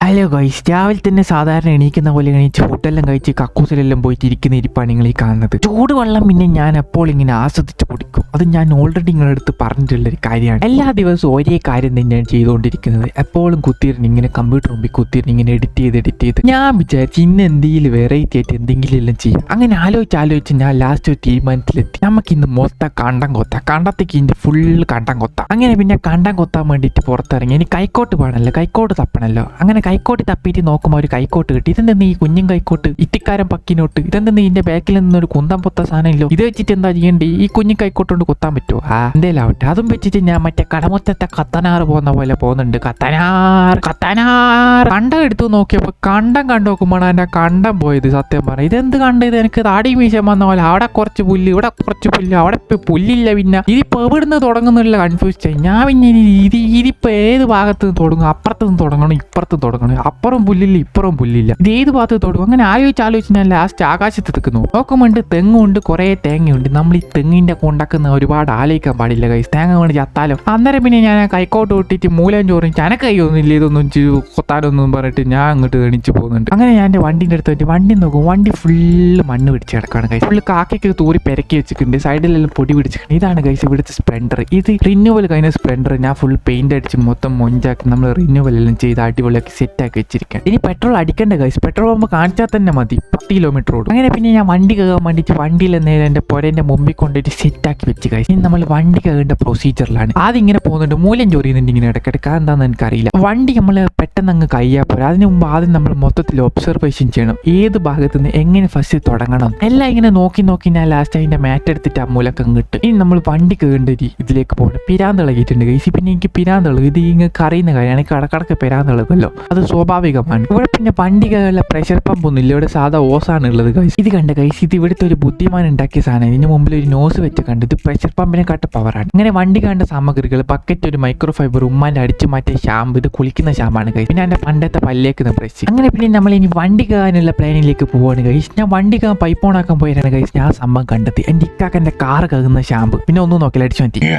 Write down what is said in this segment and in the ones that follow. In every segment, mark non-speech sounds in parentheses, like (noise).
Hello guys രാവിലെ തന്നെ സാധാരണ എണീക്കുന്ന പോലെ എണീച്ച് ഫുഡെല്ലാം കഴിച്ച് കക്കൂസിലെല്ലാം പോയിട്ട് ഇരിക്കുന്ന ഇരിപ്പാണ് നിങ്ങൾ ഈ കാണുന്നത്. ചൂടുവെള്ളം പിന്നെ ഞാൻ എപ്പോൾ ഇങ്ങനെ ആസ്വദിച്ച് കുടിക്കും. അത് ഞാൻ ഓൾറെഡി നിങ്ങളടുത്ത് പറഞ്ഞിട്ടുള്ള ഒരു കാര്യമാണ്. എല്ലാ ദിവസവും ഒരേ കാര്യം തന്നെയാണ് ചെയ്തുകൊണ്ടിരിക്കുന്നത്. എപ്പോഴും കുത്തിയിരുന്ന് ഇങ്ങനെ കമ്പ്യൂട്ടർ മുമ്പിൽ കുത്തിയിരുന്ന് ഇങ്ങനെ എഡിറ്റ് ചെയ്ത് എഡിറ്റ് ചെയ്ത്. ഞാൻ വിചാരിച്ചു ഇന്ന് എന്തെങ്കിലും വെറൈറ്റി ആയിട്ട് എന്തെങ്കിലും എല്ലാം ചെയ്യും. അങ്ങനെ ആലോചിച്ച് ആലോചിച്ച് ഞാൻ ലാസ്റ്റ് ഒരു തീരുമാനത്തിലെത്തി. നമുക്ക് ഇന്ന് മൊത്തം കണ്ടം കൊത്ത. കണ്ടത്തേക്ക് ഇന്ന് ഫുൾ കണ്ടം കൊത്ത. അങ്ങനെ പിന്നെ കണ്ടം കൊത്താൻ വേണ്ടിയിട്ട് പുറത്തിറങ്ങി. ഇനി കൈക്കോട്ട് പാടല്ലോ കൈക്കോട്ട് തപ്പണല്ലോ. അങ്ങനെ കൈക്കോട്ട് തപ്പിയിട്ട് നോക്കുമ്പോൾ ഒരു കൈക്കോട്ട് കിട്ടി. ഇതെന്തെന്ന് ഈ കുഞ്ഞും കൈക്കോട്ട്? ഇത്തിക്കാരൻ പക്കിനോട്ട്. ഇതെന്തെന്ന് ഇതിന്റെ ബാക്കിൽ നിന്നൊരു കുന്തം പൊത്ത സാധനമില്ലോ? ഇത് വെച്ചിട്ട് എന്താ ചെയ്യേണ്ടി? ഈ കുഞ്ഞു കൈക്കോട്ട് കൊണ്ട് കുത്താൻ പറ്റുമോ ആ എന്തേലാവട്ടെ അതും വെച്ചിട്ട് ഞാൻ മറ്റേ കടമുറ്റത്തെ കത്തനാർ പോകുന്ന പോലെ പോകുന്നുണ്ട്. കത്തനാർ കത്തനാർ കണ്ടം എടുത്തു നോക്കിയപ്പോൾ കണ്ടം കണ്ടു നോക്കുമ്പോഴാണ് എന്റെ കണ്ടം പോയത്. സത്യം പറഞ്ഞ ഇതെന്ത് കണ്ട? ഇത് എനിക്ക് താടി മീശം വന്ന പോലെ. അവിടെ കുറച്ച് പുല്ല് ഇവിടെ കുറച്ച് പുല്ല് അവിടെ പുല്ലില്ല പിന്നെ. ഇതിപ്പോ എവിടുന്ന് തുടങ്ങുന്നില്ല കൺഫ്യൂസ് ചെയ്യും ഞാൻ പിന്നെ ഇത് ഇതിപ്പോ ഏത് ഭാഗത്ത് നിന്ന് തുടങ്ങും? അപ്പുറത്ത് നിന്ന് തുടങ്ങണം? ഇപ്പുറത്ത് നിന്ന് തുടങ്ങണം അപ്പുറം പുല്ലില്ല ഇപ്പുറം പുല്ലില്ല. ഇത് ഏത് ഭാഗത്ത് തൊടും? അങ്ങനെ ആലോചിച്ച് ആലോചിച്ച് ഞാൻ ലാസ്റ്റ് ആകാശത്ത് നിൽക്കുന്നു നോക്കുമുണ്ട് തെങ്ങുണ്ട് കുറേ തേങ്ങയുണ്ട്. നമ്മൾ ഈ തെങ്ങിന്റെ കൊണ്ടാക്കുന്ന ഒരുപാട് ആലോചിക്കാൻ പാടില്ല കൈസ് തേങ്ങ കൊണ്ട് ചത്താലോ? അന്നേരം പിന്നെ ഞാൻ കൈക്കോട്ട് വിട്ടിട്ട് മൂലം ചോറും ചനക്ക് കൈയൊന്നുമില്ല ഇതൊന്നും കൊത്താനൊന്നും പറഞ്ഞിട്ട് ഞാൻ അങ്ങോട്ട് എണിച്ച് പോകുന്നുണ്ട്. അങ്ങനെ ഞാൻ എന്റെ വണ്ടിന്റെ അടുത്ത് വേണ്ടി വണ്ടി നോക്കും. വണ്ടി ഫുള്ള് മണ്ണ് പിടിച്ച് കിടക്കാണ് കൈസ് ഫുള്ള് കാക്കയ്ക്ക് തൂറി പെരക്കി വെച്ചിട്ടുണ്ട്. സൈഡിലെല്ലാം പൊടി പിടിച്ചിട്ടുണ്ട്. ഇതാണ് കൈസ് ഇവിടുത്തെ സ്പ്ലെൻഡർ ഇത് റിന്യൂവൽ കഴിഞ്ഞ സ്പ്ലെൻഡർ ഞാൻ ഫുൾ പെയിന്റ് അടിച്ച് മൊത്തം മൊഞ്ചാക്കി നമ്മൾ റിന്യൂവൽ എല്ലാം ചെയ്ത് അടിപൊളിയാക്കി സെറ്റ് ആക്കി വെച്ചിരിക്കാൻ ഇനി പെട്രോൾ അടിക്കേണ്ട കാര്യം പെട്രോൾ പമ്പ് കാണിച്ചാൽ തന്നെ മതി. പത്ത് കിലോമീറ്റർ ഓടും. അങ്ങനെ പിന്നെ ഞാൻ വണ്ടി കയറാൻ വേണ്ടിയിട്ട് വണ്ടിയിൽ നേരെ എന്റെ പുരേന്റെ മുമ്പിൽ കൊണ്ടുപോയിട്ട് സെറ്റ് ആക്കി വെച്ച് കഴിച്ചു ഇനി നമ്മൾ വണ്ടി കയറേണ്ട പ്രൊസീജിയറിലാണ് ആദ്യം ഇങ്ങനെ പോകുന്നുണ്ട്. മൂല്യം ചൊറിയുന്നുണ്ട് ഇങ്ങനെ ഇടയ്ക്കിടയ്ക്ക്. എന്താണെന്ന് എനിക്കറിയില്ല. വണ്ടി നമ്മൾ പെട്ടെന്ന് അങ്ങ് കയ്യാൽ പോരാ. അതിന് മുമ്പ് ആദ്യം നമ്മൾ മൊത്തത്തിൽ ഒബ്സർവേഷൻ ചെയ്യണം. ഏത് ഭാഗത്ത് നിന്ന് എങ്ങനെ ഫസ്റ്റ് തുടങ്ങണം. എല്ലാം ഇങ്ങനെ നോക്കി നോക്കി ഞാൻ ലാസ്റ്റ് അതിന്റെ മാറ്റ് എടുത്തിട്ട് ആ മൂലക്കം കിട്ടും ഇനി നമ്മൾ വണ്ടി കയറേണ്ട ഇതിലേക്ക് പോകണം. പിരാന്ത് ഇളകിയിട്ടുണ്ട് ഗൈസ് പിന്നെ എനിക്ക് പിരാന്ത് ഇളകും. ഇത് ഇങ്ങനെ അറിയുന്ന കാര്യമാണ്. എനിക്ക് കടക്കടക്ക് പിരാന്ത് ഇളകുമല്ലോ. അത് സ്വാഭാവികമാണ്. ഇവിടെ പിന്നെ വണ്ടി കയറുള്ള പ്രഷർ പമ്പ് ഒന്നും ഇല്ല ഇവിടെ സാധാ ഓസാണ് ഉള്ളത് കൈസ് ഇത് കണ്ട കൈസ് ഇത് ഇവിടുത്തെ ഒരു ബുദ്ധിമാൻ ഉണ്ടാക്കിയ സാധനം. ഇതിന് മുമ്പിൽ ഒരു നോസ് വെച്ച് കണ്ട് ഇത് പ്രഷർ പമ്പിനെ കാട്ട പവറാണ് ഇങ്ങനെ വണ്ടി കണ്ട സാമഗ്രികൾ ബക്കറ്റ് ഒരു മൈക്രോ ഫൈബർ ഉമ്മാന്റെ അടിച്ചു മാറ്റിയ ഷാമ്പ് ഇത് കുളിക്കുന്ന ഷാമ്പാണ് കൈസ് പിന്നെ എന്റെ പണ്ടത്തെ പല്ലേക്ക് ബ്രഷ് അങ്ങനെ പിന്നെ നമ്മൾ ഇനി വണ്ടി കാണാനുള്ള പ്ലാനിലേക്ക് പോവാണ് കൈസ് ഞാൻ വണ്ടി കാണാൻ പൈപ്പ് ഓൺ ആക്കാൻ പോയാണ് കൈസ് ഞാൻ സംഭവം കണ്ടെത്തി എന്റെ ഇക്കാക്കന്റെ കാർ കകുന്ന ഷാമ്പ് പിന്നെ ഒന്നും നോക്കില്ല അടിച്ചു മാറ്റി. (laughs)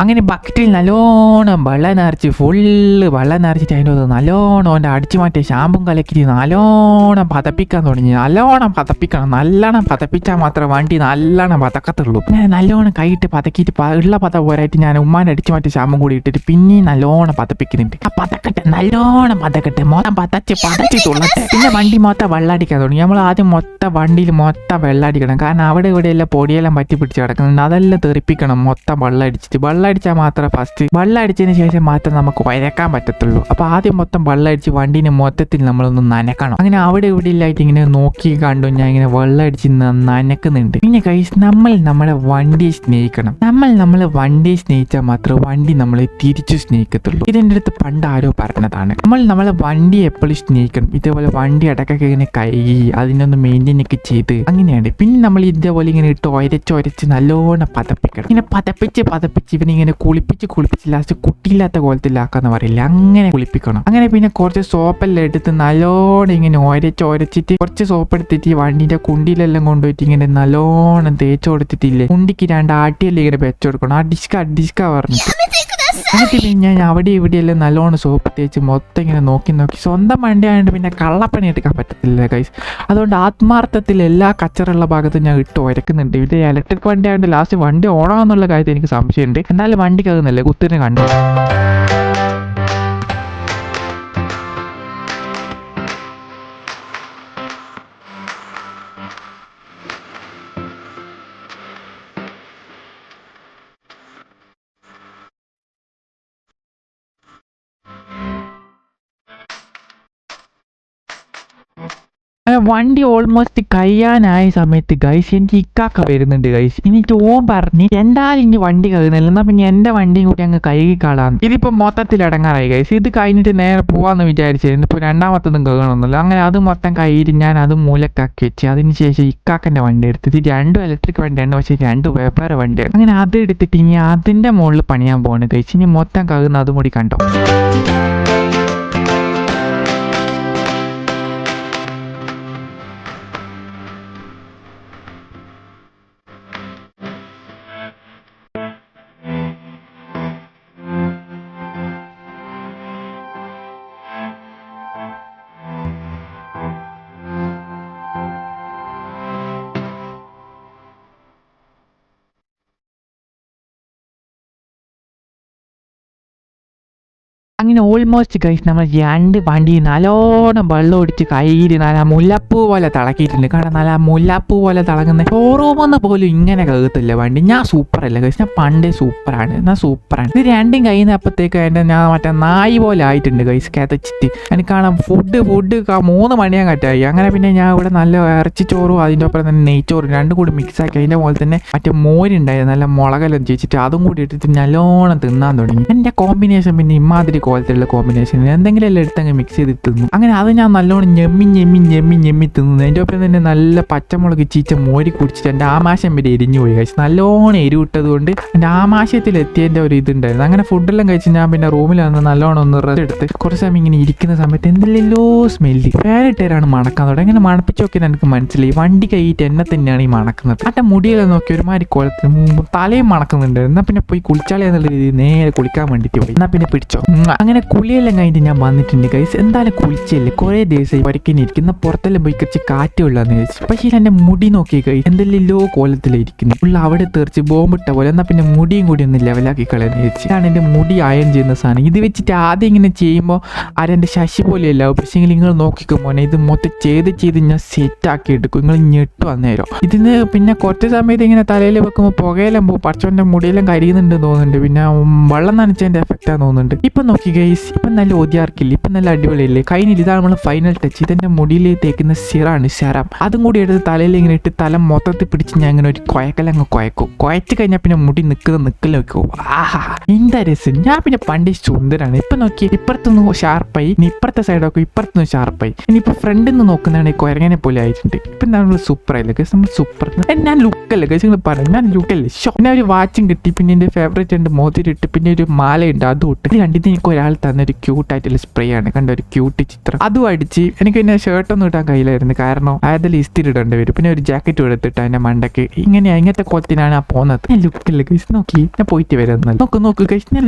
അങ്ങനെ ബക്കറ്റിൽ നല്ലോണം വെള്ളം നിറച്ച് ഫുള്ള് വെള്ളം നിറച്ചിട്ട് അതിന്റെ അകത്ത് നല്ലോണം അവന്റെ അടിച്ചു മാറ്റിയ ഷാമ്പും കലക്കിട്ട് നല്ലോണം പതപ്പിക്കാൻ തുടങ്ങി. നല്ലോണം പതപ്പിക്കണം. നല്ലോണം പതപ്പിച്ചാൽ മാത്രമേ വണ്ടി നല്ലോണം പതക്കത്തുള്ളൂ. ഞാൻ നല്ലോണം കൈയിട്ട് പതക്കിയിട്ട് ഉള്ള പത പോരായിട്ട് ഞാൻ ഉമ്മാന്റെ അടിച്ചു മാറ്റിയ ഷാമ്പും കൂടി ഇട്ടിട്ട് പിന്നെയും നല്ലോണം പതപ്പിക്കുന്നുണ്ട്. ആ പതക്കട്ടെ നല്ലോണം പതക്കട്ടെ. മൊത്തം പതച്ച് പതച്ച് തുള്ളട്ടെ. പിന്നെ വണ്ടി മൊത്തം വെള്ളടിക്കാൻ തുടങ്ങി. നമ്മൾ ആദ്യം മൊത്തം വണ്ടിയിൽ മൊത്തം വെള്ളടിക്കണം. കാരണം അവിടെ ഇവിടെ എല്ലാം പൊടിയെല്ലാം പറ്റി പിടിച്ച് കിടക്കുന്നുണ്ട്. അതെല്ലാം തെറിപ്പിക്കണം. മൊത്തം വെള്ളം അടിച്ചിട്ട് വെള്ളം അടിച്ചാൽ മാത്രമേ ഫസ്റ്റ് വെള്ളം അടിച്ചതിന് ശേഷം മാത്രം നമുക്ക് വരക്കാൻ പറ്റത്തുള്ളൂ. അപ്പോൾ ആദ്യം മൊത്തം വെള്ളം അടിച്ച് വണ്ടീനെ മൊത്തത്തിൽ നമ്മളൊന്ന് നനക്കണം. അങ്ങനെ അവിടെ ഇവിടെ ഇല്ലായിട്ട് ഇങ്ങനെ നോക്കി കണ്ടു ഞാൻ ഇങ്ങനെ വെള്ളം അടിച്ച് ന- നനക്കുന്നുണ്ട്. പിന്നെ കൈസ് നമ്മൾ നമ്മുടെ വണ്ടിയെ സ്നേഹിക്കണം. നമ്മൾ നമ്മളെ വണ്ടിയെ സ്നേഹിച്ചാൽ മാത്രമേ വണ്ടി നമ്മളെ തിരിച്ചു സ്നേഹിക്കത്തുള്ളൂ. ഇതെന്റെ അടുത്ത് പണ്ട് ആരോ പറഞ്ഞതാണ്. നമ്മൾ നമ്മളെ വണ്ടി എപ്പോഴും സ്നേഹിക്കണം. ഇതേപോലെ വണ്ടി അടക്കൊക്കെ ഇങ്ങനെ കൈ അതിനൊന്ന് മെയിന്റെയിൻ ഒക്കെ ചെയ്ത് അങ്ങനെയാണ്. പിന്നെ നമ്മൾ ഇതേപോലെ ഇങ്ങനെ ഇട്ട് ഒരച്ച് ഒരച്ച് നല്ലോണം പതപ്പിക്കണം. ഇങ്ങനെ പതപ്പിച്ച് പതപ്പിച്ച് ഇവനിങ്ങനെ കുളിപ്പിച്ച് കുളിപ്പിച്ച് ലാസ്റ്റ് കുട്ടിയില്ലാത്ത കോലത്തിലാക്കാന്ന് പറയില്ല? അങ്ങനെ കുളിപ്പിക്കണം. അങ്ങനെ പിന്നെ കുറച്ച് സോപ്പെല്ലാം എടുത്ത് നല്ലോണം ഇങ്ങനെ ഒരച്ച് ഒരച്ചിട്ട് കുറച്ച് സോപ്പ് എടുത്തിട്ട് വണ്ടിന്റെ കുണ്ടിയിലെല്ലാം കൊണ്ടുപോയിട്ട് ഇങ്ങനെ നല്ലോണം തേച്ച് കൊടുത്തിട്ടില്ലേ? കുണ്ടിക്ക് രണ്ട് ആട്ടിയെല്ലാം ഇങ്ങനെ വെച്ച് കൊടുക്കണം. ആ ഡിസ്ക ഡിസ്ക പറഞ്ഞിട്ട്. എന്നിട്ട് പിന്നെ ഞാൻ അവിടെ ഇവിടെയെല്ലാം നല്ലോണം സോപ്പ് തേച്ച് മൊത്തം ഇങ്ങനെ നോക്കി നോക്കി സ്വന്തം വണ്ടി ആയതുകൊണ്ട് പിന്നെ കള്ളപ്പണി എടുക്കാൻ പറ്റത്തില്ല കൈസ് അതുകൊണ്ട് ആത്മാർത്ഥത്തിൽ എല്ലാ കച്ചറുള്ള ഭാഗത്തും ഞാൻ ഇട്ട് ഉരക്കുന്നുണ്ട് ഇത് ഇലക്ട്രിക് വണ്ടി ആയതുകൊണ്ട് ലാസ്റ്റ് വണ്ടി ഓണാന്നുള്ള കാര്യത്തിൽ എനിക്ക് സംശയമുണ്ട്. എന്നാലും വണ്ടിക്കത് നല്ല കുത്തിനെ കണ്ടു. അങ്ങനെ വണ്ടി ഓൾമോസ്റ്റ് കഴിയാനായ സമയത്ത് ഗൈസ് എനിക്ക് ഇക്കാക്ക വരുന്നുണ്ട് ഗൈസ് എനിക്ക് ഓൻ പറഞ്ഞ് എന്തായാലും ഇനി വണ്ടി കഴുകുന്നില്ല എന്നാ പിന്നെ എന്റെ വണ്ടിയും കൂടി അങ്ങ് കഴുകിക്കാളാന്ന് ഇതിപ്പോ മൊത്തത്തിൽ ഇടങ്ങാറായി ഗൈസ് ഇത് കഴിഞ്ഞിട്ട് നേരെ പോവാന്ന് വിചാരിച്ചിരുന്നു. ഇപ്പൊ രണ്ടാമത്തതും കഴുകണമെന്നില്ല അങ്ങനെ അത് മൊത്തം കയ്യിൽ ഞാൻ അത് മൂലക്കാക്കി വെച്ച്. അതിന് ശേഷം ഇക്കാക്കന്റെ വണ്ടി എടുത്തിട്ട് ഇത് രണ്ടും ഇലക്ട്രിക് വണ്ടിയാണ്. പക്ഷേ രണ്ടും വെവ്വേറെ വണ്ടിയാണ്. അങ്ങനെ അത് എടുത്തിട്ട് ഇനി അതിന്റെ മുകളിൽ പണിയാൻ പോവാണ് ഗൈസ് ഇനി മൊത്തം കഴുകുന്ന അതും കൂടി കണ്ടോ? അങ്ങനെ ഓൾമോസ്റ്റ് കഴിച്ച് നമ്മൾ രണ്ട് വണ്ടി നല്ലോണം വെള്ളം ഒടിച്ച് കയ്യിൽ നല്ല മുല്ലപ്പൂ പോലെ തിളക്കിയിട്ടുണ്ട്. കാരണം നല്ല മുല്ലപ്പൂ പോലെ തിളങ്ങുന്ന ഷോറൂമെന്ന് പോലും ഇങ്ങനെ കഴുകത്തില്ല വണ്ടി. ഞാൻ അല്ല കഴിച്ച് ഞാൻ പണ്ടേ സൂപ്പറാണ് ഞാൻ സൂപ്പറാണ് ഇത് രണ്ടും കയ്യിൽ നിന്ന് അപ്പോഴത്തേക്ക് എന്റെ ഞാൻ മറ്റേ നായി പോലെ ആയിട്ടുണ്ട് കഴിച്ച് കതച്ചിട്ട്. എനിക്ക് കാണാം ഫുഡ് ഫുഡ് മൂന്ന് മണിയാൻ കറ്റായി അങ്ങനെ പിന്നെ ഞാൻ ഇവിടെ നല്ല ഇറച്ചി ചോറും അതിന്റെ ഒപ്പം തന്നെ നെയ്ച്ചോറും രണ്ടും കൂടി മിക്സ് ആക്കി അതിന്റെ പോലെ തന്നെ മറ്റേ മോരുണ്ടായിരുന്നു നല്ല മുളകെല്ലാം ചേച്ചിട്ട് അതും കൂടി ഇട്ടിട്ട് നല്ലോണം തിന്നാൻ തുടങ്ങി. എന്റെ കോമ്പിനേഷൻ പിന്നെ ഇമാതിരി കോലത്തിലുള്ള കോമ്പിനേഷൻ എന്തെങ്കിലും എല്ലാം എടുത്ത് അങ്ങ് മിക്സ് ചെയ്ത് തിന്നു. അങ്ങനെ അത് ഞാൻ നല്ലോണം ഞെമ്മി ഞെമ്മി ഞെമ്മി ഞെമ്മി തിന്നു. എന്റെ ഒപ്പം തന്നെ നല്ല പച്ചമുളക് ചീച്ച മോരി കുടിച്ചിട്ട് എന്റെ ആമാശം വരെ എരിഞ്ഞു പോയി കഴിച്ചു നല്ലോണം എരിവിട്ടത് കൊണ്ട് എന്റെ ആമാശയത്തിൽ എത്തിയതിന്റെ ഒരു ഇതുണ്ടായിരുന്നു. അങ്ങനെ ഫുഡെല്ലാം കഴിച്ച് ഞാൻ പിന്നെ റൂമിൽ വന്ന് നല്ലോണം ഒന്ന് റെസ്റ്റ് എടുത്ത് കുറച്ച് സമയം ഇങ്ങനെ ഇരിക്കുന്ന സമയത്ത് എന്തെല്ലോ സ്മെല്ലി ഫാനിട്ടേരാണ് മണക്കാൻ തുടങ്ങി. അങ്ങനെ മണപ്പിച്ച് നോക്കിയാൽ എനിക്ക് മനസ്സിലായി. വണ്ടി കൈയിട്ട് എന്നെ തന്നെയാണ് ഈ മണക്കുന്നത്. അട്ട മുടിയെല്ലാം നോക്കി ഒരുമാതിരി കോലത്തിന് മുമ്പ് തലയും മണക്കുന്നുണ്ട്. എന്നാൽ പിന്നെ പോയി കുളിച്ചാലേ എന്നുള്ള രീതിയിൽ നേരെ കുളിക്കാൻ വേണ്ടിയിട്ട് പോയി. എന്നാൽ പിന്നെ പിടിച്ചോ. അങ്ങനെ കുളിയെല്ലാം കഴിഞ്ഞിട്ട് ഞാൻ വന്നിട്ടുണ്ട് ഗൈസ് എന്തായാലും കുളിച്ചല്ലേ? കുറേ ദിവസമായി പഠിക്കാനിരിക്കുന്ന. പുറത്തെല്ലാം പോയി കുറച്ച് കാറ്റ് കൊള്ളാന്ന് വിചാരിച്ചു. പക്ഷേ എന്റെ മുടി നോക്കി കൈ എന്തെല്ലോ കോലത്തിലായിരിക്കുന്നു ഉള്ള അവിടെ തെറിച്ച് ബോംബിട്ട പോലെ. എന്നാൽ പിന്നെ മുടിയും കൂടി ഒന്ന് ലെവലാക്കി കളയാന്ന് വിചാരിച്ചു. ഇതാണ് എന്റെ മുടി അയൺ ചെയ്യുന്ന സാധനം. ഇത് വെച്ചിട്ട് ആദ്യം ഇങ്ങനെ ചെയ്യുമ്പോൾ ആരെന്റെ ശശി പോലെയല്ല പക്ഷേ നിങ്ങൾ നോക്കിക്കോ മോനെ. ഇത് മൊത്തം ചെയ്ത് ചെയ്ത് ഞാൻ സെറ്റാക്കി എടുക്കും. നിങ്ങൾ ഞെട്ടു വന്നേരോ ഇതിന് പിന്നെ കുറച്ച് സമയത്ത് ഇങ്ങനെ തലയിൽ വെക്കുമ്പോൾ പുകയെല്ലാം പോകും പടച്ചോന്റെ മുടിയെല്ലാം കരിയുന്നുണ്ട് തോന്നുന്നുണ്ട്. പിന്നെ വെള്ളം നനച്ചതിന്റെ എഫക്റ്റാന്ന് തോന്നുന്നുണ്ട്. ഇപ്പം നോക്കി ഗൈസ് ഇപ്പം നല്ല ഒതിയാർക്കില്ല ഇപ്പം നല്ല അടിപൊളിയല്ലേ? കഴിഞ്ഞില്ല ഇതാണ് നമ്മൾ ഫൈനൽ ടച്ച് ഇതെന്റെ മുടിയിൽ തേക്കുന്ന സിറാണ് ശരം. അതും കൂടി എടുത്ത് തലയിൽ ഇങ്ങനെ ഇട്ട് തല മൊത്തത്തിൽ പിടിച്ച് ഞാൻ ഇങ്ങനെ ഒരു കുഴക്കലങ്ങ് കുഴക്കും കുഴച്ച് കഴിഞ്ഞാൽ പിന്നെ മുടി നിൽക്കുന്ന നിൽക്കൽ വെക്കും ആഹാ എന്താ രസം? ഞാൻ പിന്നെ പണ്ട് സുന്ദരാണ്. ഇപ്പം നോക്കി ഇപ്പുറത്തുനിന്ന് ഷാർപ്പായി ഇനി ഇപ്പുറത്തെ സൈഡ് നോക്കും ഇപ്പുറത്തുനിന്ന് ഷാർപ്പായി. ഇനിയിപ്പോൾ ഫ്രണ്ടിൽ നിന്ന് നോക്കുന്നതാണെങ്കിൽ കുരങ്ങനെ പോലെ ആയിട്ടുണ്ട്. ഇപ്പം നമ്മൾ സൂപ്പർ ആയില്ലേ ഗൈസ് നമ്മൾ സൂപ്പർ ഞാൻ ലുക്കല്ലേ ഗൈസ് നിങ്ങൾ പറഞ്ഞു ഞാൻ ലുക്കല്ലേ ഷോ പിന്നെ ഒരു വാച്ചും കിട്ടി പിന്നെ എന്റെ ഫേവറേറ്റ് ഉണ്ട് മോതിരിട്ട് പിന്നെ ഒരു മാലയുണ്ട് അതും ഇട്ട്. രണ്ടിന് എനിക്ക് ഒരാൾ തന്ന ഒരു ക്യൂട്ടായിട്ടുള്ള സ്പ്രേ ആണ്. കണ്ട? ഒരു ക്യൂട്ട് ചിത്രം. അതും അടിച്ച് എനിക്ക് പിന്നെ ഷർട്ടൊന്നും ഇട്ടാൻ കയ്യിലായിരുന്നു കാരണം അതിൽ ഇസ്തിരി ഇടേണ്ടി വരും. പിന്നെ ഒരു ജാക്കറ്റ് എടുത്തിട്ട് അതിന്റെ മണ്ടക്ക് ഇങ്ങനെ ഇങ്ങനത്തെ കോലത്തിനാണ് ആ പോകുന്നത്. ലുക്കില്ല ഗൈസ് നോക്കി. ഞാൻ പോയിട്ട് വരുന്നത് നോക്ക് നോക്ക് ഗൈസ് ഞാൻ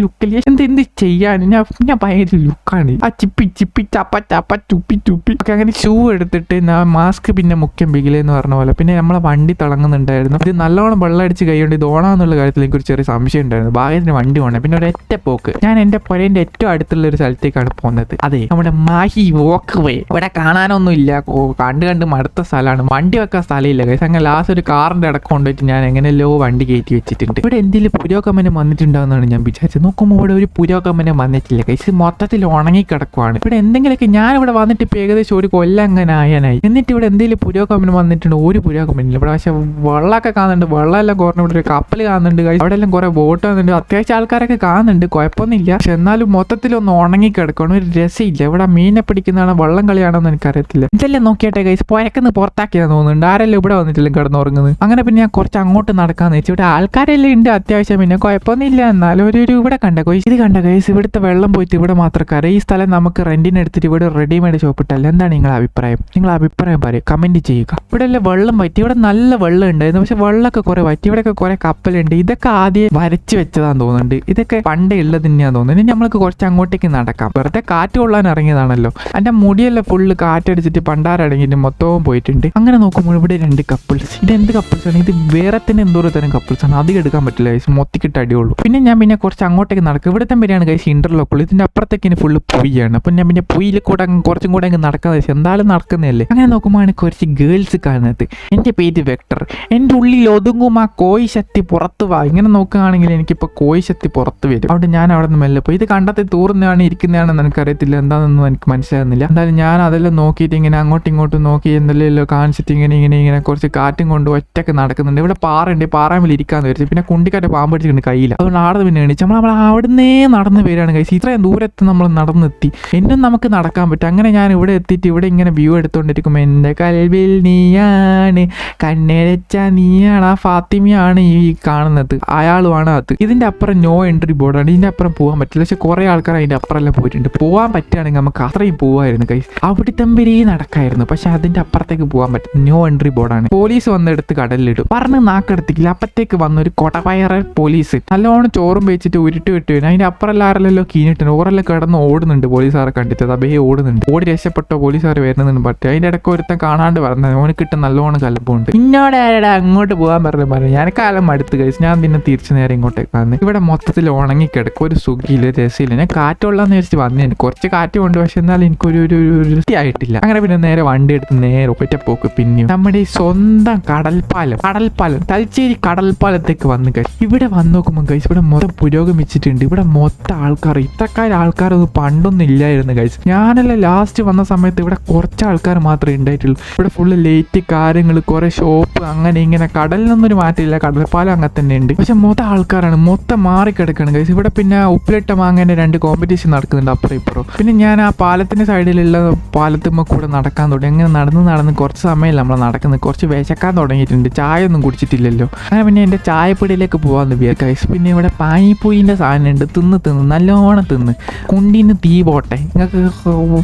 എന്ത് എന്ത് ചെയ്യാൻ ഞാൻ ഞാൻ ഭയങ്കര ലുക്കാണ് ആ ചിപ്പി ചിപ്പി ചപ്പ ചപ്പ ചുപ്പി ചുപ്പി. ഒക്കെ അങ്ങനെ ഷൂ എടുത്തിട്ട് ഞാൻ മാസ്ക് പിന്നെ മുഖ്യം ബിഗിലെന്ന് പറഞ്ഞ പോലെ. പിന്നെ നമ്മളെ വണ്ടി തിളങ്ങുന്നുണ്ടായിരുന്നു. ഇത് നല്ലോണം വെള്ളം അടിച്ച് കൈകൊണ്ട് ഇത് ഓണാന്നുള്ള കാര്യത്തിൽ എനിക്ക് ഒരു ചെറിയ സംശയം ഉണ്ടായിരുന്നു. ഭാഗ്യത്തിന് വണ്ടി ഓണേ പിന്നെ ഒരു ഒറ്റ പോക്ക് ഞാൻ എന്റെ പുരേന്റെ ഏറ്റവും അടുത്തുള്ള ഒരു സ്ഥലത്തേക്കാണ് പോകുന്നത് അതെ നമ്മുടെ മാഹി വോക്ക് വേ ഇവിടെ കാണാനൊന്നും ഇല്ല ഓ, കണ്ട് കണ്ട് മടുത്ത സ്ഥലമാണ്. വണ്ടി വെക്കാൻ സ്ഥലമില്ല. കൈസ് അങ്ങനെ ലാസ്റ്റ് ഒരു കാറിന്റെ അടക്കം കൊണ്ടുപോയിട്ട് ഞാൻ എങ്ങനെയല്ലോ വണ്ടി കയറ്റി വെച്ചിട്ടുണ്ട്. ഇവിടെ എന്തെങ്കിലും പുരോഗമനം വന്നിട്ടുണ്ടാവുന്നതാണ് ഞാൻ വിചാരിച്ചത്. നോക്കുമ്പോൾ ഇവിടെ ഒരു പുരോഗമനം വന്നിട്ടില്ല. കൈസ് മൊത്തത്തിൽ ഉണങ്ങി കിടക്കുവാണ്. ഇവിടെ എന്തെങ്കിലുമൊക്കെ ഞാൻ ഇവിടെ വന്നിട്ട് ഇപ്പം ഏകദേശം ഒരു കൊല്ലം അങ്ങനെ ആയാനായി. എന്നിട്ട് ഇവിടെ എന്തെങ്കിലും പുരോഗമനം വന്നിട്ടുണ്ട്? ഒരു പുരോഗമനം ഇവിടെ പക്ഷേ വെള്ളമൊക്കെ കാണുന്നുണ്ട്. വെള്ളമെല്ലാം കുറഞ്ഞ ഇവിടെ ഒരു കപ്പൽ കാണുന്നുണ്ട്. അവിടെ എല്ലാം കുറെ ബോട്ട് വന്നിട്ടുണ്ട് അത്യാവശ്യം ആൾക്കാരൊക്കെ കാണുന്നുണ്ട്. കുഴപ്പമൊന്നുമില്ല. പക്ഷെ എന്നാലും മൊത്തത്തിൽ ഒന്ന് ഉണങ്ങി കിടക്കണം ഒരു രസമില്ല ഇവിടെ മീനെ പിടിക്കുന്നതാണ് വള്ളം കളിയാണെന്ന് എനിക്കറിയത്തില്ല. ഇതെല്ലാം നോക്കിയാട്ടെ കൈസ് പുരക്കുന്ന് പുറത്താക്കിയാന്ന് തോന്നുന്നുണ്ട്. ആരെല്ലാം ഇവിടെ വന്നിട്ടില്ല കിടന്നുറങ്ങുന്നത്? അങ്ങനെ പിന്നെ ഞാൻ കുറച്ച് അങ്ങോട്ട് നടക്കാന്ന് വെച്ചു. ഇവിടെ ആൾക്കാരെല്ലാം ഉണ്ട് അത്യാവശ്യം. പിന്നെ കുഴപ്പമൊന്നുമില്ല. എന്നാലും ഒരു ഒരു ഇവിടെ കണ്ട കൈസ് ഇത് കണ്ട കൈസ് ഇവിടുത്തെ വെള്ളം പോയിട്ട് ഇവിടെ കര ഈ സ്ഥലം നമുക്ക് റെന്റിന് എടുത്തിട്ട് ഇവിടെ റെഡിമെയ്ഡ് ഷോപ്പ് ഇട്ടല്ല. എന്താണ് നിങ്ങളുടെ അഭിപ്രായം? നിങ്ങൾ അഭിപ്രായം പറയും. കമന്റ് ചെയ്യുക. ഇവിടെ എല്ലാം വെള്ളം പറ്റി ഇവിടെ നല്ല വെള്ളം ഉണ്ടായിരുന്നു. പക്ഷെ വെള്ളമൊക്കെ കുറെ പറ്റി ഇവിടെയൊക്കെ കുറെ കപ്പലുണ്ട്. ഇതൊക്കെ ആദ്യം വരച്ച് വെച്ചതാന്ന് തോന്നുന്നുണ്ട്. ഇതൊക്കെ പണ്ടേ ഉള്ളത് തന്നെയാന്ന് തോന്നുന്നു. ഇനി നമ്മൾക്ക് കുറച്ച് അങ്ങോട്ടേക്ക് നടക്കാം. വെറുതെ കാറ്റ് കൊള്ളാൻ ഇറങ്ങിയതാണല്ലോ. എന്റെ മുടിയെല്ലാം ഫുള്ള് കാറ്റടിച്ചിട്ട് പണ്ടാരടങ്ങിയിട്ട് മൊത്തവും പോയിട്ടുണ്ട്. അങ്ങനെ നോക്കുമ്പോൾ ഇവിടെ രണ്ട് കപ്പിൾസ് ഇത് എന്ത് കപ്പിൾസ് ആണ്? ഇത് വേറെ തന്നെ എന്തോ ഒരു തരം കപ്പിൾസ് ആണ്? അധികം എടുക്കാൻ പറ്റില്ല ഗൈസ് മൊത്തിക്കിട്ട് അടിയുള്ളൂ. പിന്നെ ഞാൻ പിന്നെ കുറച്ച് അങ്ങോട്ടേക്ക് നടക്കും. ഇവിടുത്തെ വരെയാണ് ഗൈസ് ഇന്റർലോക്കുള്ളൂ ഇതിന്റെ അപ്പുറത്തേക്ക് ഇനി ഫുള്ള് പൊയ്യാണ് അപ്പം ഞാൻ പിന്നെ പുയിൽ കൂടെ അങ്ങ് കുറച്ചും കൂടെ അങ്ങ് നടക്കാൻ വെച്ചാൽ എന്തായാലും നടക്കുന്നതല്ലേ? അങ്ങനെ നോക്കുമ്പോഴാണ് കുറച്ച് ഗേൾസ് കാണുന്നത്. എന്റെ പേര് വെക്ടർ. എന്റെ ഉള്ളിൽ ഒതുങ്ങും ആ കോയി ശക്തി പുറത്ത് വാ. ഇങ്ങനെ നോക്കുകയാണെങ്കിൽ എനിക്കിപ്പോൾ കോയി ശക്തി പുറത്ത് വരും. അതുകൊണ്ട് ഞാൻ അവിടെ നിന്ന് മെല്ലെ പോയി. ഇത് കണ്ടത്തിൽ തൂർന്നതാണ് ഇരിക്കുന്നതാണെന്ന് എനിക്കറിയത്തില്ല. എന്താണെന്നൊന്നും എനിക്ക് മനസ്സിലാകുന്നില്ല. എന്തായാലും ഞാൻ അതെല്ലാം നോക്കിയിട്ട് ഇങ്ങനെ അങ്ങോട്ടും ഇങ്ങോട്ടും നോക്കി എന്തെല്ലാം കാണിച്ചിട്ട് ഇങ്ങനെ ഇങ്ങനെ ഇങ്ങനെ കുറച്ച് കാറ്റും കൊണ്ട് ഒറ്റയ്ക്ക് നടക്കുന്നുണ്ട്. ഇവിടെ പാറയുണ്ട്. പാറാമിൽ ഇരിക്കാന്ന് വിചാരിച്ചു. പിന്നെ കുണ്ടിക്കാറ്റ് പാമ്പ് അടിച്ചിട്ടുണ്ട് കയ്യില്ല അതുകൊണ്ട് ആടെ പിന്നെ എണീച്ച് നമ്മൾ നമ്മൾ അവിടുന്നേ നടന്ന് വരികയാണ് കഴിച്ചു ഇത്രയും ദൂരത്ത് നമ്മൾ നടന്നെത്തി. എന്നും നമുക്ക് നടക്കാൻ പറ്റും. അങ്ങനെ ഞാൻ ഇവിടെ എത്തിയിട്ട് ഇവിടെ ഇങ്ങനെ വ്യൂ എടുത്തുകൊണ്ടിരിക്കുമ്പോൾ എന്റെ കൽവിൽ നീയാണ് കണ്ണേരച്ച നീയാണ് ആ ഫാത്തിമയാണ് ഈ കാണുന്നത്. അയാളുമാണ് അത്. ഇതിന്റെ അപ്പുറം നോ എൻട്രി ബോർഡാണ് ഇതിന്റെ അപ്പുറം പോകാൻ പറ്റില്ല. പക്ഷെ കുറെ ആൾക്കാർ അതിന്റെ അപ്പുറമെല്ലാം പോയിട്ടുണ്ട്. പോകാൻ പറ്റുകയാണെങ്കിൽ നമുക്ക് അത്രയും പോവായിരുന്നു കൈസ് അവിടെ തമ്പരി നടക്കായിരുന്നു. പക്ഷെ അതിന്റെ അപ്പുറത്തേക്ക് പോകാൻ പറ്റും നോ എൻട്രി ബോർഡാണ് പോലീസ് വന്നെടുത്ത് കടലിലിടും പറഞ്ഞ് നാക്കെടുത്തില്ല അപ്പത്തേക്ക് വന്നൊരു കൊടവയറ പോലീസ്. നല്ലോണം ചോറും വെച്ചിട്ട് ഉരുട്ടി വിട്ട്. വരും അതിന്റെ അപ്പുറമെല്ലാം ആരെല്ലോ കീഞ്ഞിട്ടുണ്ട്. ഓരെല്ലാം കിടന്ന് ഓടുന്നുണ്ട് പോലീസുകാരെ കണ്ടിട്ട്. അതേ ഓടുന്നുണ്ട്. ഓടി രക്ഷപ്പെട്ടോ പോലീസുകാർ വരുന്നതെന്ന് പറ്റും അതിന്റെ ഇടയ്ക്ക് ഒരുത്തൻ കാണാണ്ട് പറഞ്ഞത് ഓന് കിട്ടും നല്ലോണം കലപ്പുണ്ട്. പിന്നോട് ആരടാ അങ്ങോട്ട് പോകാൻ പറഞ്ഞു പറഞ്ഞു. ഞാൻ കാലം അടുത്ത് കഴിച്ചു ഞാൻ പിന്നെ തിരിച്ചു നേരെ ഇങ്ങോട്ടേക്ക് വന്ന്. ഇവിടെ മൊത്തത്തിൽ ഉണങ്ങി ഉണങ്ങിക്കിടക്കും. ഒരു സുഖിയില്ല രസയില്ല ഞാൻ ഞാൻ കാറ്റുള്ളാന്ന് വിചാരിച്ച് വന്നേന് കുറച്ച് കാറ്റ് കൊണ്ട് പക്ഷെ എന്നാൽ എനിക്കൊരു ഒരു വൃത്തിയായിട്ടില്ല. അങ്ങനെ പിന്നെ നേരെ വണ്ടി എടുത്ത് നേരെ ഒറ്റപ്പോക്ക് പിന്നെ നമ്മുടെ ഈ സ്വന്തം കടൽപ്പാലം കടൽപ്പാലം തലശ്ശേരി കടൽപ്പാലത്തേക്ക് വന്ന് കഴിച്ചു ഇവിടെ വന്ന് നോക്കുമ്പോൾ കഴിച്ച് ഇവിടെ മൊത്തം പുരോഗമിച്ചിട്ടുണ്ട് ഇവിടെ മൊത്തം ആൾക്കാർ ഇത്രക്കാർ ആൾക്കാരൊന്നും പണ്ടൊന്നും ഇല്ലായിരുന്നു കഴിച്ച് ഞാനല്ല ലാസ്റ്റ് വന്ന സമയത്ത് ഇവിടെ കുറച്ച് ആൾക്കാർ മാത്രമേ ഉണ്ടായിട്ടുള്ളൂ. ഇവിടെ ഫുള്ള് ലേറ്റ് കാര്യങ്ങൾ കുറെ ഷോപ്പ് അങ്ങനെ ഇങ്ങനെ. കടലിനൊന്നും ഒരു മാറ്റമില്ല. കടൽപ്പാലം അങ്ങനെ തന്നെ ഉണ്ട്. പക്ഷെ മൊത്തം ആൾക്കാരാണ്. മൊത്തം മാറിക്കിടക്കണം കഴിച്ച് ഇവിടെ പിന്നെ ഉപ്പിലിട്ട മാങ്ങനെ രണ്ട് കോമ്പറ്റീഷൻ നടക്കുന്നുണ്ട് അപ്പുറം ഇപ്പുറം. പിന്നെ ഞാൻ ആ പാലത്തിന്റെ സൈഡിലുള്ള പാലത്തുമ്മ കൂടെ നടക്കാൻ തുടങ്ങി. അങ്ങനെ നടന്ന് നടന്ന് കുറച്ച് സമയമല്ല നമ്മൾ നടക്കുന്നത്. കുറച്ച് വിശക്കാൻ തുടങ്ങിയിട്ടുണ്ട്. ചായ ഒന്നും കുടിച്ചിട്ടില്ലല്ലോ. അങ്ങനെ പിന്നെ എന്റെ ചായപ്പൊടിയിലേക്ക് പോകാമെന്ന് വിചാരിച്ചു പിന്നെ ഇവിടെ പാനിപ്പൂയിന്റെ സാധനം ഉണ്ട് തിന്ന് തിന്ന് നല്ലോണം തിന്ന്. കുണ്ടിന്ന് തീ പോട്ടെ. നിങ്ങൾക്ക്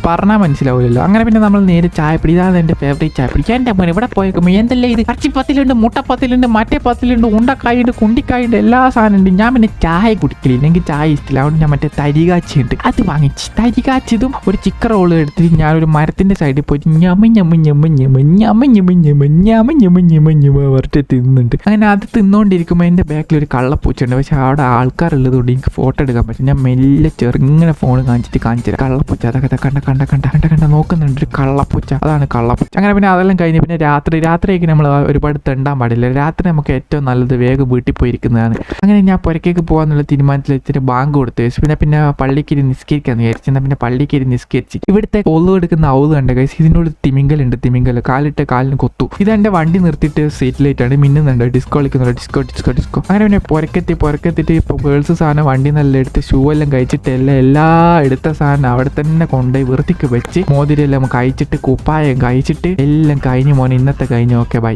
പറഞ്ഞാൽ മനസ്സിലാവില്ലല്ലോ അങ്ങനെ പിന്നെ നമ്മൾ നേരെ ചായപ്പൊടി. ഇതാണ് എന്റെ ഫേവറേറ്റ് ചായപ്പൊടി. എന്റെ അമ്മ ഇവിടെ പോയേക്കുമ്പോൾ എന്തെല്ലാം ഇത്? ഇറച്ചിപ്പത്തിലുണ്ട് മുട്ടപ്പത്തിലുണ്ട് മറ്റേ പത്തിലുണ്ട് ഉണ്ടക്കായുണ്ട് കുണ്ടിക്കായുണ്ട് എല്ലാ സാധനം ഉണ്ട് ഞാൻ പിന്നെ ചായ കുടിക്കില്ല എനിക്ക് ചായ ഇഷ്ടമില്ല. അതുകൊണ്ട് ഞാൻ മറ്റേ തരികാച്ചി ഉണ്ട് അത് വാങ്ങിച്ച് തരികാച്ചതും ഒരു ചിക്കൻ റോൾ എടുത്തിട്ട് ഞാനൊരു മരത്തിന്റെ സൈഡിൽ പോയിട്ട് ഞമ്മ ഞമ്മ ഞമ്മ ഞമ്മ ഞമ്മ ഞമ്മ ഞമ്മ ഞമ്മ ഞമ്മ ഞമ്മ ഞമ്മ പറഞ്ഞിട്ട് തിന്നുന്നുണ്ട് അങ്ങനെ അത് തിന്നുകൊണ്ടിരിക്കുമ്പോൾ എന്റെ ബാക്കിൽ ഒരു കള്ളപ്പൂച്ചുണ്ട് പക്ഷെ അവിടെ ആൾക്കാരുള്ളതുകൊണ്ട് എനിക്ക് ഫോട്ടോ എടുക്കാൻ പറ്റും ഞാൻ മെല്ലെ ചെറുങ്ങനെ ഫോൺ കാണിച്ചിട്ട് കാണിച്ചില്ല കള്ളപ്പൂച്ച അതൊക്കെ കണ്ട കണ്ട കണ്ട കണ്ട കണ്ട നോക്കുന്നുണ്ട് ഒരു കള്ളപ്പൂച്ച അതാണ് കള്ളപ്പൂച്ച അങ്ങനെ പിന്നെ അതെല്ലാം കഴിഞ്ഞ് പിന്നെ രാത്രി രാത്രിയൊക്കെ നമ്മൾ ഒരുപാട് തെണ്ടാൻ പാടില്ല രാത്രി നമുക്ക് ഏറ്റവും നല്ലത് വേഗം വീട്ടിൽ പോയിരിക്കുന്നതാണ് അങ്ങനെ ഞാൻ പുരക്കേക്ക് പോകാന്നുള്ള തീരുമാനത്തിൽ വെച്ചിട്ട് ബാങ്ക് കൊടുത്തു പിന്നെ പിന്നെ പള്ളിക്ക് നിസ്കരിക്കാന്ന് വിചാരിച്ചു എന്നാൽ പിന്നെ പള്ളിക്ക് നിസ്കരിച്ച് ഇവിടുത്തെ കൊള്ളു എടുക്കുന്ന ഔത് കണ്ട കൈസ് ഇതിനോട് തിമിങ്കലുണ്ട് തിമിങ്കൽ കാലിട്ട് കാലിന് കൊത്തു. ഇത് എന്റെ വണ്ടി നിർത്തിയിട്ട് സീറ്റ് ലൈറ്റ് ആണ്. മിന്നുന്നുണ്ട്? ഡിസ്കോ കളിക്കുന്നുണ്ട്? ഡിസ്കോ ഡിസ്കോ ഡിസ്കോ അങ്ങനെ പിന്നെ പുരക്കെത്തി പുരക്കെത്തിയിട്ട് ഇപ്പോൾ ഗേൾസ് സാധനം വണ്ടി നല്ല എടുത്ത് ഷൂ എല്ലാം കഴിച്ചിട്ട് എല്ലാം എല്ലാ എടുത്ത സാധനം അവിടെ തന്നെ കൊണ്ടുപോയി വൃത്തിക്ക് വെച്ച് മോതിരെല്ലാം കഴിച്ചിട്ട് കുപ്പായം കഴിച്ചിട്ട് എല്ലാം കഴിഞ്ഞ് മോനെ ഇന്നത്തെ കഴിഞ്ഞ് ഓക്കെ ബൈ